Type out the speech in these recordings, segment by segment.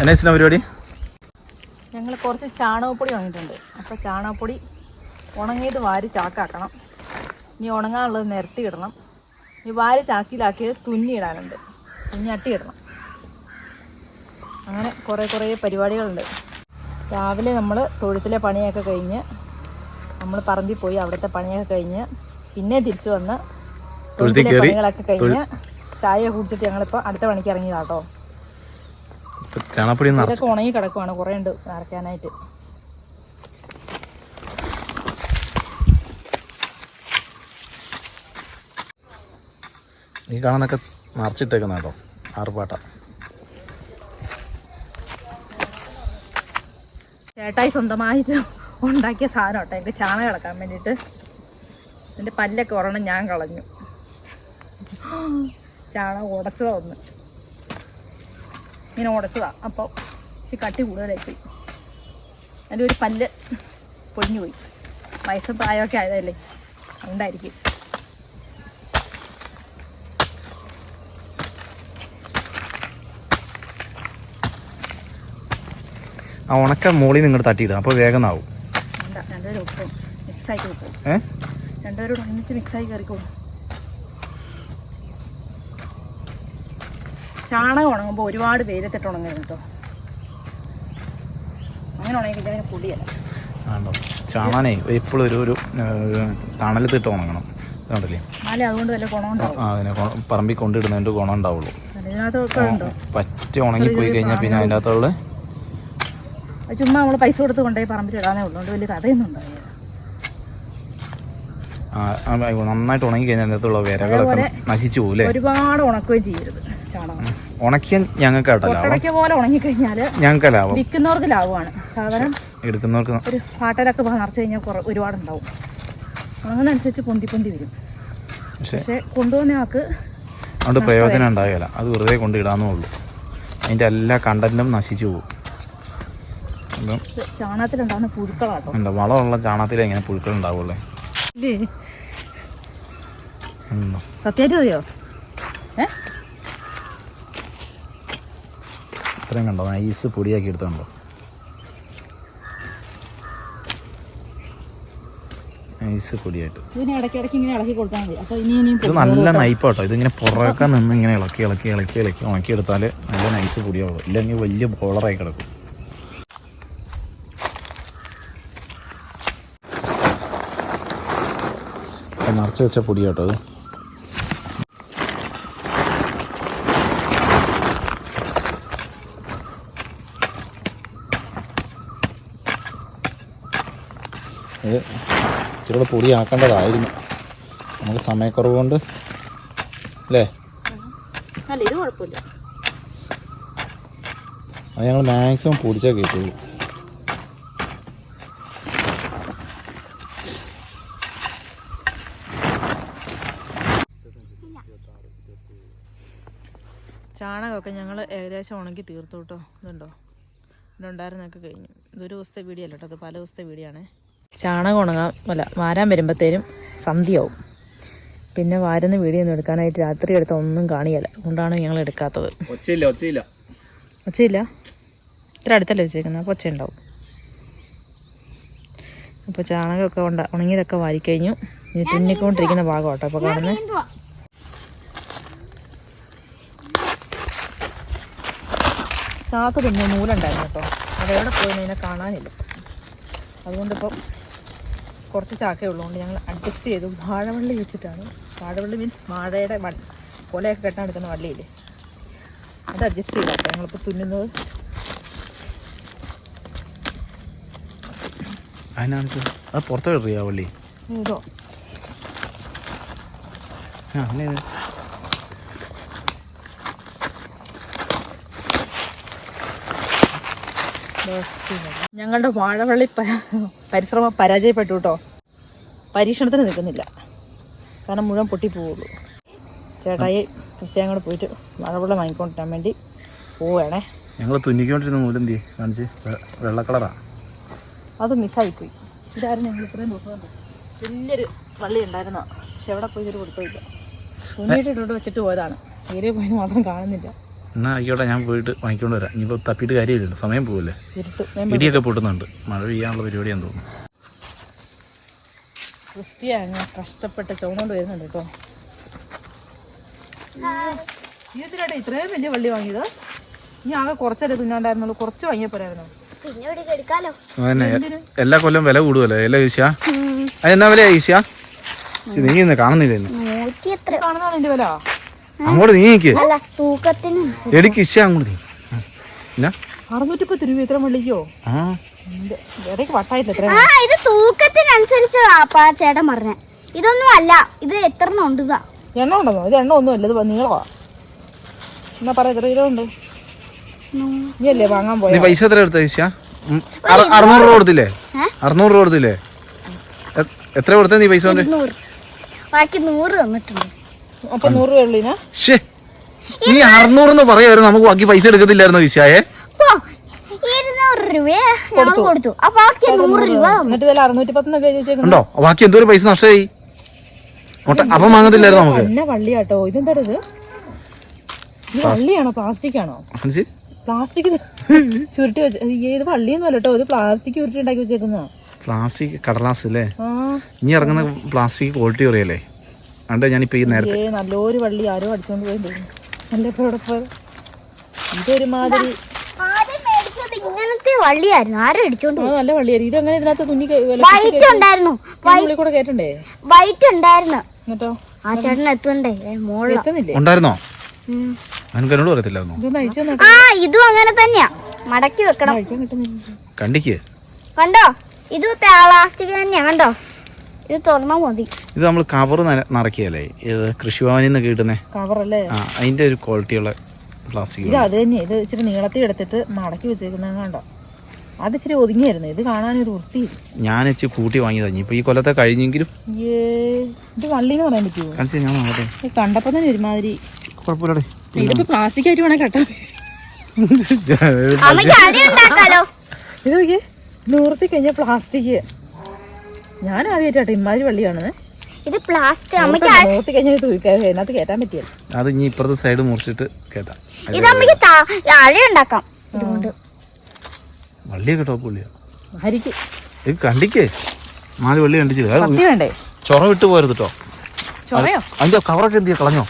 എന്നാ പരിപാടി? ഞങ്ങൾ കുറച്ച് ചാണകപ്പൊടി വാങ്ങിയിട്ടുണ്ട്. അപ്പോൾ ചാണകപ്പൊടി ഉണങ്ങിയത് വാരി ചാക്കാക്കണം. ഇനി ഉണങ്ങാനുള്ളത് നിരത്തി ഇടണം. ഇനി വാരി ചാക്കിലാക്കിയത് തുന്നി ഇടാനുണ്ട്. തുന്നി അട്ടി ഇടണം. അങ്ങനെ കുറേ കുറേ പരിപാടികളുണ്ട്. രാവിലെ നമ്മൾ തൊഴുത്തിലെ പണിയൊക്കെ കഴിഞ്ഞ് നമ്മൾ പറമ്പിൽ പോയി അവിടുത്തെ പണിയൊക്കെ കഴിഞ്ഞ് പിന്നെ തിരിച്ചു വന്ന് തൊഴുത്തിലെ പണികളൊക്കെ കഴിഞ്ഞ് ചായ കുടിച്ചിട്ട് ഞങ്ങളിപ്പോൾ അടുത്ത പണിക്ക് ഇറങ്ങിയതാട്ടോ. ചാണപ്പൊടി ഇതൊക്കെ ഉണങ്ങി കിടക്കുവാണ്. കുറേ ഉണ്ട് നിറയ്ക്കാനായിട്ട് ഈ കാണുന്നൊക്കെ നിറച്ചിട്ടേക്കുന്ന കേട്ടോ. ആറുപാട്ട ചേട്ടായി സ്വന്തമായിട്ട് ഉണ്ടാക്കിയ സാധനം കേട്ടോ. എനിക്ക് ചാണകം കിടക്കാൻ വേണ്ടിയിട്ട്. എന്റെ പല്ലൊക്കെ ഒരെണ്ണം ഞാൻ കളഞ്ഞു. ചാണകം ഉടച്ചതാ ഒന്ന്. ഇങ്ങനെ ഉടച്ചതാണ് അപ്പോൾ ഇച്ചിരി കട്ടി കൂടുതലായി പോയി എന്റെ ഒരു പല്ല് പൊഴിഞ്ഞു പോയി. വയസ്സ് പ്രായമൊക്കെ ആയതല്ലേ? അതുകൊണ്ടായിരിക്കും. ആ ഉണക്ക മോളി നിങ്ങൾ തട്ടിയിടുക. അപ്പോൾ വേഗം ആവും. രണ്ടുപേരും ഒപ്പം. മിക്സ് ആയിട്ട് ഏ? രണ്ടുപേരും ഒന്നിച്ച് ആയി കയറിക്കോളും ചാണകം ഉണങ്ങുമ്പോൾ ഒരുപാട് വെയിലത്തിട്ട് ഉണങ്ങരുത് കേട്ടോ അങ്ങനെ ഉണങ്ങി കഴിഞ്ഞാൽ അതിന് പൊടിയല്ല. ആണോ? ചാണാനേ എപ്പോഴും ഒരു ഒരു തണലത്തിട്ട് ഉണങ്ങണം. കണ്ടില്ലേ? അതിനെ പറമ്പിൽ കൊണ്ടിടുന്നതിന്റെ ഗുണം ഉണ്ടാവുള്ളൂ. പറ്റി ഉണങ്ങി പോയി കഴിഞ്ഞാൽ പിന്നെ അതിന്റെ അകത്തുള്ള ചുമ്മാ നമ്മൾ പൈസ കൊടുത്ത് കൊണ്ടുപോയി പറമ്പിൽ ഇടാനേ ഉള്ളൂ. വലിയ കഥയൊന്നും ഉണ്ടാവില്ല. നന്നായിട്ട് ഉണങ്ങി കഴിഞ്ഞാൽ അതിന്റെ അകത്തുള്ള വിരകളൊക്കെ നശിച്ചു പോകും ഒരുപാട് ഉണക്കുകയും ചെയ്യരുത്. ചാണകം ഉണക്കിയാൽ ഞങ്ങൾക്ക് ലാഭം. പോലെ ഉണങ്ങിക്കഴിഞ്ഞാൽ ഞങ്ങൾക്ക് ലാഭം. വിൽക്കുന്നവർക്ക് ലാഭമാണ്. സാധനം എടുക്കുന്നവർക്ക് ഒരു പാട്ടരൊക്കെ നിറച്ച് കഴിഞ്ഞാൽ കുറേ ഒരുപാടുണ്ടാവും. ഉണങ്ങുന്നതനുസരിച്ച് പൊന്തി പൊന്തി വരും. പക്ഷെ കൊണ്ടുപോകുന്ന ആൾക്ക് അതുകൊണ്ട് പ്രയോജനം ഉണ്ടാകില്ല അത് വെറുതെ കൊണ്ടിടാന്നേ ഉള്ളൂ. അതിന്റെ എല്ലാ കണ്ടന്റും നശിച്ചു പോകും. ചാണകത്തിലുണ്ടാകുന്ന പുഴുക്കളാട്ടോ. എന്താ വളമുള്ള ചാണകത്തിൽ എങ്ങനെ പുഴുക്കൾ ഉണ്ടാവുള്ളേ? ഉണ്ടോ? സത്യമായിട്ട് മതിയോ ഇത്രയും കണ്ടോ? ഐസ് പൊടിയാക്കി എടുത്തുണ്ടോ ഐസ് പൊടിയായിട്ട്. ഇത് നല്ല നൈപ്പാട്ടോ. ഇതിങ്ങനെ പുറകെ നിന്ന് ഇങ്ങനെ ഇളക്കി ഇളക്കി ഇളക്കി ഇളക്കി ഉണക്കി എടുത്താൽ നല്ല നൈസ് പൊടിയാവും. ഇല്ലെങ്കിൽ വലിയ ബോളറായി കിടക്കും. നിറച്ച് വെച്ച പൊടിയാട്ടോ അത്. ഇത് ഇച്ചിരി കൂടെ പൊടിയാക്കേണ്ടതായിരുന്നു. നമുക്ക് സമയക്കുറവ് കൊണ്ട് അല്ലേ അത് ഞങ്ങൾ മാക്സിമം പൊടിച്ചാൽ കേട്ടുള്ളൂ. ചാണകമൊക്കെ ഞങ്ങൾ ഏകദേശം ഉണങ്ങി തീർത്തു കേട്ടോ. ഇതുണ്ടോ? ഇതുണ്ടായിരുന്നൊക്കെ ഉണ്ടായിരുന്നൊക്കെ കഴിഞ്ഞു. ഇതൊരു ദിവസത്തെ വീഡിയോ അല്ല കേട്ടോ. അത് പല ദിവസത്തെ വീഡിയോ ആണ്. ചാണകം ഉണങ്ങാൻ അല്ല വാരാൻ വരുമ്പോഴത്തേനും സന്ധ്യയാവും. പിന്നെ വാരുന്ന വീഡിയോ ഒന്നും എടുക്കാനായിട്ട് രാത്രി എടുത്ത ഒന്നും കാണിയല്ല അതുകൊണ്ടാണ് ഞങ്ങൾ എടുക്കാത്തത്. ഒച്ചയില്ല ഒച്ചയില്ല. ഒച്ചയില്ല? ഇത്ര അടുത്തല്ലേ വെച്ചേക്കുന്നത്? അപ്പോൾ ഒച്ച ഉണ്ടാവും അപ്പോൾ ചാണകമൊക്കെ ഉണ്ട ഉണങ്ങിയതൊക്കെ വാരിക്കഴിഞ്ഞു. ഇനി തുന്നിക്കൊണ്ടിരിക്കുന്ന ഭാഗം കേട്ടോ അപ്പോൾ കാണുന്നത് ചാക്ക് തുന്നിയ നൂലുണ്ടായിരുന്നു കേട്ടോ. അതെവിടെ പോയി അതിനെ കാണാനില്ല. അതുകൊണ്ടിപ്പം കുറച്ച് ചാക്കേ ഉള്ളതുകൊണ്ട് ഞങ്ങൾ അഡ്ജസ്റ്റ് ചെയ്തു. വാഴവള്ളി വെച്ചിട്ടാണ്. വാഴവള്ളി മീൻസ് വാഴയുടെ വൺ കൊലയൊക്കെ കെട്ടാൻ എടുക്കുന്ന വള്ളിയില്ലേ? അത് അഡ്ജസ്റ്റ് ചെയ്താട്ടോ ഞങ്ങളിപ്പോൾ തുന്നുന്നത്. അതിനാണ് അത് പുറത്തോട്ട് വള്ളി? ഇതോ. ആ അങ്ങനെ ഞങ്ങളുടെ വാഴവള്ളി പരിശ്രമം പരാജയപ്പെട്ടു കേട്ടോ പരീക്ഷണത്തിന് നിൽക്കുന്നില്ല. കാരണം മുഴുവൻ പൊട്ടിപ്പോവുള്ളൂ. ചേട്ടായി ക്രിസ്ത്യാൻ കൂടെ പോയിട്ട് വാഴവെള്ളം വാങ്ങിക്കൊണ്ടിരാൻ വേണ്ടി പോവുകയാണേ. ഞങ്ങൾ തുന്നിക്കൊണ്ടിരുന്ന മൂലം എന്തി കാണിച്ച്. വെള്ള കളറാ. അത് മിസ്സായിപ്പോയി ഇതായിരുന്നു ഞങ്ങൾ ഇത്രയും ദിവസം വലിയൊരു വള്ളി ഉണ്ടായിരുന്നോ പക്ഷെ എവിടെ പോയി ഇതൊരു കൊടുത്തില്ല തുന്നിയിട്ട് ഇട്ടോട്ട് വെച്ചിട്ട് പോയതാണ്. നേരെ പോയി മാത്രം കാണുന്നില്ല. എന്നാ ആയിക്കോട്ടെ ഞാൻ പോയിട്ട് വാങ്ങിക്കൊണ്ട് വരാം. ഇനിയിപ്പോൾ തപ്പിയിട്ട് കാര്യമില്ലല്ലോ സമയം പോകല്ലേ ഇടിയൊക്കെ പൊട്ടുന്നുണ്ട്. മഴ പെയ്യാനുള്ള പരിപാടിയാന്ന് തോന്നുന്നു. ക്രിസ്റ്റിയ അങ്ങ് കഷ്ടപ്പെട്ട് ചുവന്നുകൊണ്ട് വരുന്നുണ്ട് കേട്ടോ. ജീവിതത്തിലായിട്ട് ഇത്രയും വലിയ വള്ളി വാങ്ങിയത്? ഇനി ആകെ കുറച്ചല്ലേ തിന്നാണ്ടായിരുന്നുള്ളൂ. കുറച്ച് വാങ്ങിയാൽ പോരായിരുന്നു? പിന്നെ ഇവിടെ എടുക്കാലോ അതന്നെ എല്ലാ കൊല്ലം വില കൂടുമല്ലേ അല്ലേ ഈശ? എന്നാ വില ഈശ? നീ ഇന്ന് കാണുന്നില്ല എത്ര കാണുന്നതാണ് എന്റെ വില. അങ്ങോട്ട് നീങ്ങിക്ക്. എടിക്ക് ഇശ അങ്ങോട്ട് നീ അറുന്നൂറ്റിപ്പത്ത് രൂപ ഇത്ര വള്ളിക്കോ ആ. ഇത് തൂക്കത്തിനനുസരിച്ച് അപ്പാ ചേട്ടൻ പറഞ്ഞ. ഇതൊന്നും അല്ല ഇത് എത്ര ഉണ്ട് ഇതാ എണ്ണ ഉണ്ടെന്നോ ഇത് എണ്ണ ഒന്നും അല്ല ഇത് നീളമാ എന്നാ പറ എത്ര കിലോ ഉണ്ട്? നീ അല്ലേ വാങ്ങാൻ നീ പൈസ എത്ര എടുത്ത അറുന്നൂറ് രൂപ കൊടുത്തില്ലേ? അറുന്നൂറ് രൂപ കൊടുത്തില്ലേ? എത്ര കൊടുത്ത നീ പൈസ ബാക്കി നൂറ് തന്നിട്ടുണ്ട്. അപ്പൊ നൂറ് രൂപ നീ അറുന്നൂറെന്ന് പറയായിരുന്നു നമുക്ക് ബാക്കി പൈസ എടുക്കത്തില്ലായിരുന്നു അപ്പൊ ബാക്കി ഉണ്ടോ എന്തോരം പൈസ നഷ്ടമായി. അപ്പം വാങ്ങത്തില്ലായിരുന്നു നമുക്ക്? ഇതെന്താ ഇത്? ഇത് വള്ളിയാണോ? പ്ലാസ്റ്റിക് ആണോ മനസ്സി പ്ലാസ്റ്റിക് ചുരുട്ടി വെച്ച് ഇത് വള്ളിയൊന്നും അല്ല കേട്ടോ. ഇത് പ്ലാസ്റ്റിക് ചുരുട്ടി ഉണ്ടാക്കി വെച്ചേക്കുന്ന പ്ലാസ്റ്റിക് കടലാസ് അല്ലേ? ആ. ഇനി ഇറങ്ങുന്ന പ്ലാസ്റ്റിക് ക്വാളിറ്റി കുറയല്ലേ? അതുകൊണ്ട് ഞാനിപ്പോൾ ഈ നേരത്തെ നല്ലൊരു വള്ളി ആരോ അടിച്ചോണ്ട് പോയി തോന്നുന്നു അല്ല ഇപ്പൊ ഇവിടെ ഇതൊരുമാതിരി ഇങ്ങനത്തെ വള്ളിയായിരുന്നു. ആരും അടിച്ചോണ്ട് ആ നല്ല വള്ളിയായിരുന്നു. ഇതെങ്ങനെ ഇതിനകത്ത് തുന്നി വൈറ്റ് ഉണ്ടായിരുന്നു. ഉള്ളിൽ കൂടെ കേട്ടണ്ടേ വൈറ്റ് ഉണ്ടായിരുന്നു. ആ ചേട്ടൻ എത്തണ്ടേ ഉണ്ടായിരുന്നോ? പറയത്തില്ലായിരുന്നോ? ആ ഇതും അങ്ങനെ തന്നെയാ. മടക്കി വെക്കണം. കണ്ടിക്ക്. കണ്ടോ? ഇത് പ്ലാസ്റ്റിക് തന്നെയാ. കണ്ടോ? ഇത് തുറന്നാ മതി. ഇത് നമ്മൾ കവർ നിറക്കിയല്ലേ? ഇത് കൃഷിഭവനിൽ നിന്ന് കിട്ടുന്നേ. കവറല്ലേ ആ അതിന്റെ ഒരു ക്വാളിറ്റിയുള്ള പ്ലാസ്റ്റിക് ഇത് അത് തന്നെ. ഇത് ഇച്ചിരി നീളത്തിൽ എടുത്തിട്ട് മടക്കി വെച്ചേക്കുന്നത് കണ്ടോ? അത് ഇച്ചിരി ഒതുങ്ങിയായിരുന്നു. ഇത് കാണാൻ ഒരു വൃത്തി. ഞാൻ ഇച്ചിരി കൂട്ടി വാങ്ങിയതാണ് ഇപ്പൊ ഈ കൊല്ലത്തെ കഴിഞ്ഞെങ്കിലും ഏ ഇത് വള്ളി എന്ന് പറയാൻ പറ്റുമോ കാണിച്ചു ഞാൻ നോക്കട്ടെ. ഇത് കണ്ടപ്പോ തന്നെ ഒരുമാതിരി. കുഴപ്പമില്ലടേ. ഇതിപ്പോ പ്ലാസ്റ്റിക് ആയിട്ട് വേണേ ഉണ്ടാക്കാലോ? ഇത് നോക്കിയേ. നൂർത്തി കഴിഞ്ഞ പ്ലാസ്റ്റിക് ഞാൻ ആദ്യമായിട്ടാട്ടെ ഇമ്മാതിരി വള്ളിയാണ് ഇത് പ്ലാസ്റ്റിക് അമ്മയ്ക്ക് നൂർത്തി കഴിഞ്ഞ തൂക്കാൻ അതിനകത്ത് കയറ്റാൻ പറ്റിയത് അത് ഇനി ഇപ്പുറത്തെ സൈഡ് മുറിച്ചിട്ട് കേട്ടാ ഇത് അമ്മയ്ക്ക് അഴ ഉണ്ടാക്കാം. ഇതുകൊണ്ട്. വള്ളിയൊക്കെ ടോപ്പ് വള്ളിയാ ആയിരിക്കും ഇത് കണ്ടിക്കേ? നാല് വള്ളി കണ്ടിച്ചില്ല ചൊറ വിട്ട് പോരുത് കേട്ടോ അതിന്റെ കവറൊക്കെ എന്ത് കളഞ്ഞോ?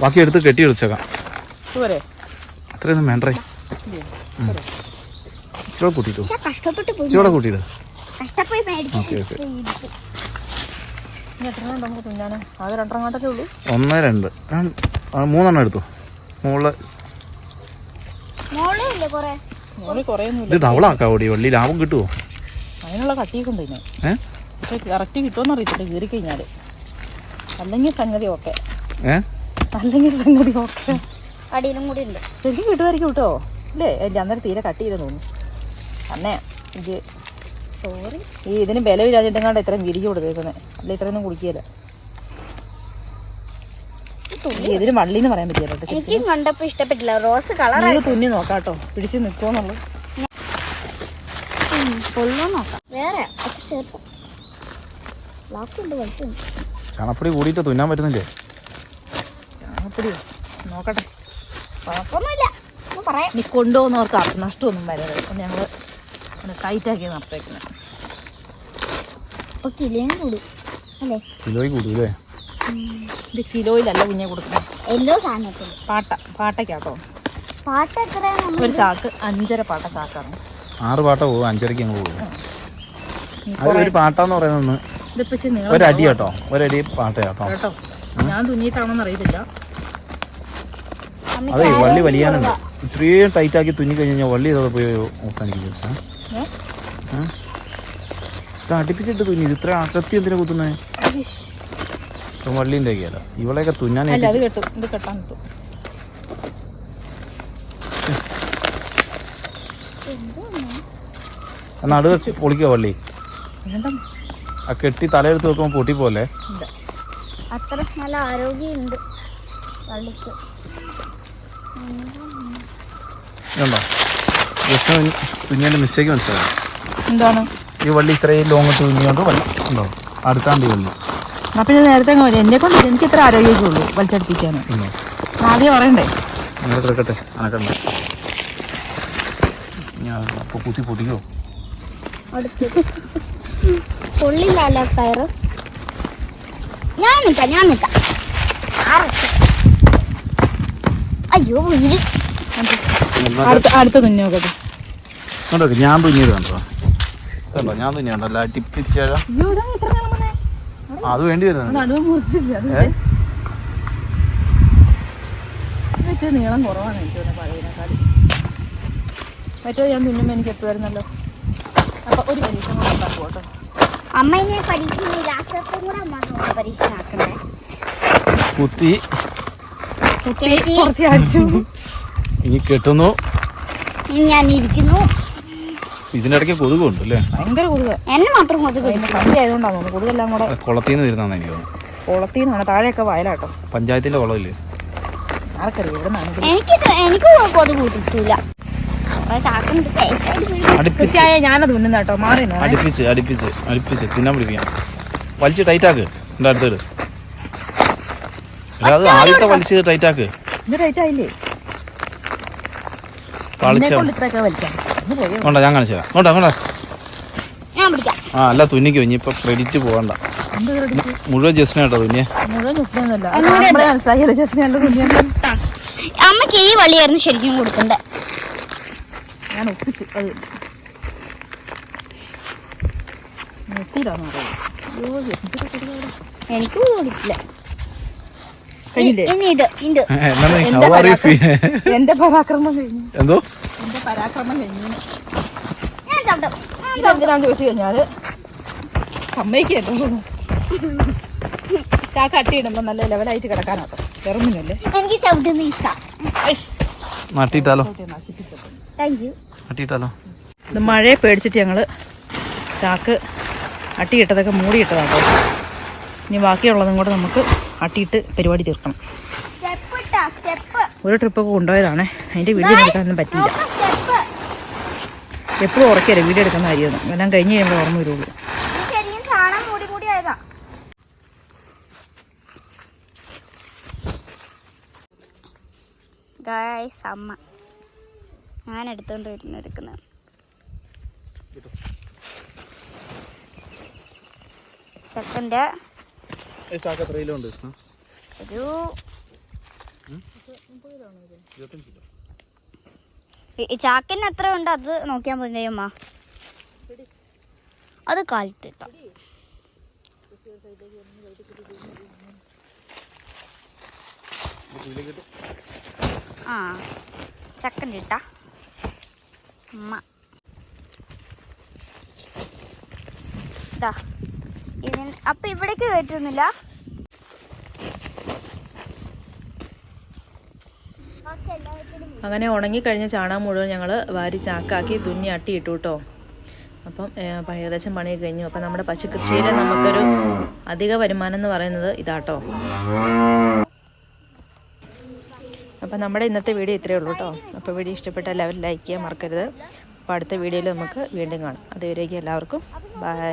ബാക്കി എടുത്ത് കെട്ടി വെച്ചേക്കാം പോരെ. അത്രയൊന്നും വേണ്ടേ? ഇച്ചിരി കൂട്ടിട്ടു ഇച്ചിരി കൂട്ടിയിട്. കഷ്ടപ്പോയി ഒന്ന് രണ്ട്. മൂന്നെണ്ണം എടുത്തു? ഇല്ലേ കുറയൊന്നുമില്ല. ഇത് ഡബിളാക്കാവോടി വള്ളി ലാഭം കിട്ടുമോ അതിനുള്ള കട്ടിയൊക്കെ ഉണ്ട് പക്ഷെ കറക്റ്റ് കിട്ടുമെന്ന് അറിയത്തില്ല. കീറി കഴിഞ്ഞാൽ. അല്ലെങ്കിൽ സംഗതി ഓക്കെ. അല്ലെങ്കിൽ സംഗതി ഓക്കെ. അടിയിലും കൂടി ഉണ്ട്. ശരിക്കും കിട്ടുമായിരിക്കും കേട്ടോ. അല്ലേ എന്റെ അന്നേരം തീരെ കട്ട് ചെയ്തെന്ന് തോന്നുന്നു. അന്നേ ഇത് സോറി ഈ ഇതിന് ബലമില്ലാതിട്ടെങ്ങാണ്ട് ഇത്രയും വിരിച്ചു കൊടുത്തേക്കുന്നത് അല്ല ഇത്രയൊന്നും കുടിക്കുകയില്ല ഇതിന് വള്ളി എന്ന് പറയാൻ പറ്റില്ല എനിക്കും കണ്ടപ്പോ ഇഷ്ടപ്പെട്ടില്ല. റോസ് കളർ തുന്നി നോക്കാട്ടോ പിടിച്ചു നിക്കോന്നുള്ളു നിൽക്കുമെന്നുള്ളത് കൊള്ളോ നോക്കാം. വേറെ ചാണപ്പൊടി കൂടിയിട്ട് തുന്നാൻ പറ്റുന്നില്ലേ? നോക്കട്ടെ. കുഴപ്പമൊന്നുമില്ല. ഒന്ന് പറയാം. നീ കൊണ്ടുപോകുന്നവർക്ക് നഷ്ടമൊന്നും വരരുത്. ഞങ്ങൾ ഞങ്ങൾ ടൈറ്റാക്കി നടത്തേക്കുന്നത് അപ്പൊ കിലോയും കൂടും അല്ലേ? കിലോയ്ക്ക് കൂടൂലേ ഇത് കിലോയിലല്ല കുഞ്ഞെ കൊടുക്കുന്നത് എന്തോ സാധനത്തിൽ പാട്ട പാട്ടയ്ക്കാട്ടോ. പാട്ട എത്ര ഒരു ചാക്ക് അഞ്ചര പാട്ട ചാക്കാണ്. ആറ് പാട്ട പോകും അഞ്ചരക്ക് ഞങ്ങൾ പോകും അതൊരു ഒരു പാട്ടാന്ന് പറയുന്നത് ഒരടി കേട്ടോ ഒരടി പാട്ട കേട്ടോ. ഞാൻ തുന്നിയിട്ടാണെന്ന് അറിയത്തില്ല. അതെ വള്ളി വലിയാനുണ്ട്. ഇത്രയും ടൈറ്റ് ആക്കി തുന്നി കഴിഞ്ഞാൽ വള്ളി ഇതോടെ പോയി അവസാനിക്കും അടുപ്പിച്ചിട്ട് തുന്നി ഇത്ര അകത്തി എന്തിനാ വള്ളിയും തേക്കിയല്ലോ ഇവളെയൊക്കെ തുന്നാൻ നടുവ് പൊളിക്കുക വള്ളി ആ കെട്ടി തലയെടുത്ത് വെക്കുമ്പോൾ പൊട്ടി പോലെ അത്ര നല്ല ആരോഗ്യമുണ്ട് വള്ളിക്ക് തുന്നിയതിന്റെ മിസ്റ്റേക്ക് മനസ്സിലായി? എന്താണ്? ഈ വള്ളി ഇത്രയും ലോങ് തുന്നിയോണ്ട് വല്ല ഉണ്ടോ? അടുത്താണ്ട് വള്ളി. അപ്പം ഞാൻ നേരത്തെ അങ്ങ് എന്നെ കൊണ്ട് എനിക്ക് ഇത്ര ആരോഗ്യമൊക്കെ ഉള്ളൂ വലിച്ചടിപ്പിക്കാൻ? ആദ്യം പറയണ്ടേ അങ്ങനെ കിടക്കട്ടെ. അനക്കണ്ട. ഞാൻ അപ്പോൾ കുത്തി പൊട്ടിക്കോ? അടുത്ത് കൊള്ളില്ലല്ലോ കയറ്. ഞാൻ നിക്കാം ഞാൻ നിൽക്കാം. ആറൊക്കെ. അയ്യോ വീട് അടുത്ത അടുത്ത തുന്നി നോക്കട്ടെ. കണ്ടോ ഞാൻ തുന്നിയത് കണ്ടോ കണ്ടോ ഞാൻ തുന്നിയുണ്ടോ അല്ല ടിപ്പിച്ചഴ? അത് വേണ്ടി വരുന്നുണ്ട്? നീളം കുറവാണ് എനിക്ക് പഴയതിനേക്കാളും. ഞാൻ തുന്നുമ്പോൾ എനിക്ക് എത്തുമായിരുന്നല്ലോ അപ്പൊ ഒരു പരീക്ഷ കൂടെ ഉണ്ടാക്കും കേട്ടോ. അമ്മ ഇനി പരീക്ഷ രാഷ്ട്രത്തും കൂടെ അമ്മ നോക്ക് പരീക്ഷ ആക്കണ്ടേ കുത്തി. കുറച്ച് ആഴ്ച. ഇനി കെട്ടുന്നു. ഇനി ഞാൻ ഇരിക്കുന്നു. ഇതിന്റെ ഇടയ്ക്ക് കൊതുകുണ്ട് അല്ലേ ഭയങ്കര കൊതുക. എന്നെ മാത്രം കൊതുക് സന്ധ്യ ആയതുകൊണ്ടാണ് തോന്നുന്നു. കൊതുകെല്ലാം കൂടെ കുളത്തിൽ നിന്ന് വരുന്നതാണെന്ന് എനിക്ക് തോന്നുന്നു. കുളത്തിന്നാണ്. താഴെയൊക്കെ വയലാട്ടോ. പഞ്ചായത്തിന്റെ കുളമില്ലേ? ആർക്കറിയാം ഇവിടെ എനിക്ക് എനിക്ക് കൊതുക് ഞാനത് കേട്ടോ മാറി. അടുപ്പിച്ച് അടുപ്പിച്ച് അടുപ്പിച്ച്. തിന്നാൻ പിടിപ്പിക്കാം. വലിച്ച് ടൈറ്റാക്ക് എന്റെ അടുത്തിട് അത് ആദ്യത്തെ വലിച്ച് ടൈറ്റാക്ക് ഇത് റേറ്റ് ആയില്ലേ? എന്നെ കൊണ്ട് ഞാൻ കാണിച്ചു തരാം കൊണ്ടാ. കൊണ്ടാ ആ അല്ല തുന്നിക്കോ ഇപ്പൊ ക്രെഡിറ്റ് പോകണ്ട? മുഴുവൻ ജസ്റ്റിന് കേട്ടോ തുന്നിയെ അമ്മയ്ക്ക് ഈ വള്ളിയായിരുന്നു ശരിക്കും കൊടുക്കണ്ടേ? ഞാൻ ഒപ്പിച്ച്. എനിക്ക് കൊടുക്കില്ല ഇനി എന്തോ? പരാക്രമം കഴിഞ്ഞു. ഇതെന്തിനാന്ന് ചോദിച്ചു കഴിഞ്ഞാൽ സമ്മതിക്കല്ലോ ചാ കട്ടിയിടുമ്പോ നല്ല ലെവലായിട്ട് കിടക്കാനാട്ടോ എനിക്ക് ചവിട്ടുന്ന ഇഷ്ടം. നട്ടിട്ടാലോ നട്ടിട്ടാലോ ഇത് മഴയെ പേടിച്ചിട്ട് ഞങ്ങൾ ചാക്ക് അട്ടിയിട്ടതൊക്കെ മൂടിയിട്ടതാട്ടോ. ഇനി ബാക്കിയുള്ളതും കൂടെ നമുക്ക് അട്ടിയിട്ട് പരിപാടി തീർക്കണം. ഒരു ട്രിപ്പൊക്കെ കൊണ്ടുപോയതാണേ. അതിന്റെ വീഡിയോ എടുക്കാനൊന്നും സ്റ്റെപ്പ് എപ്പോഴും ഉറക്കരുത് വീഡിയോ എടുക്കുന്ന കാര്യമാണ് എല്ലാം കഴിഞ്ഞ് കഴിയുമ്പോൾ ഓർമ്മ വരുള്ളൂ. ഗായ്സ് അമ്മ. ഞാൻ എടുത്തോണ്ട് വരുന്ന എടുക്കുന്നത് സെക്കൻഡ് കിലോ ഒരു ചാക്കിന് എത്ര ഉണ്ട് അത് നോക്കിയാൽ മതി അമ്മ അത് കാലത്തിട്ടോ ആ ചക്കൻ കിട്ടാ അമ്മ ഇതാ ഇതിന് അപ്പൊ ഇവിടേക്ക് കയറ്റുന്നില്ല? അങ്ങനെ ഉണങ്ങിക്കഴിഞ്ഞ ചാണകം മുഴുവൻ ഞങ്ങൾ വാരി ചാക്കാക്കി തുന്നി അട്ടിയിട്ടു കേട്ടോ അപ്പം ഏകദേശം പണി കഴിഞ്ഞു. അപ്പം നമ്മുടെ പശുകൃഷിയിൽ നമുക്കൊരു അധിക വരുമാനം എന്ന് പറയുന്നത് ഇതാട്ടോ അപ്പം നമ്മുടെ ഇന്നത്തെ വീഡിയോ ഇത്രയേ ഉള്ളൂ കേട്ടോ അപ്പോൾ വീഡിയോ ഇഷ്ടപ്പെട്ട എല്ലാവരും ലൈക്ക് ചെയ്യാൻ മറക്കരുത്. അപ്പോൾ അടുത്ത വീഡിയോയിൽ നമുക്ക് വീണ്ടും കാണാം. അതുവരേക്കും എല്ലാവർക്കും. ബൈ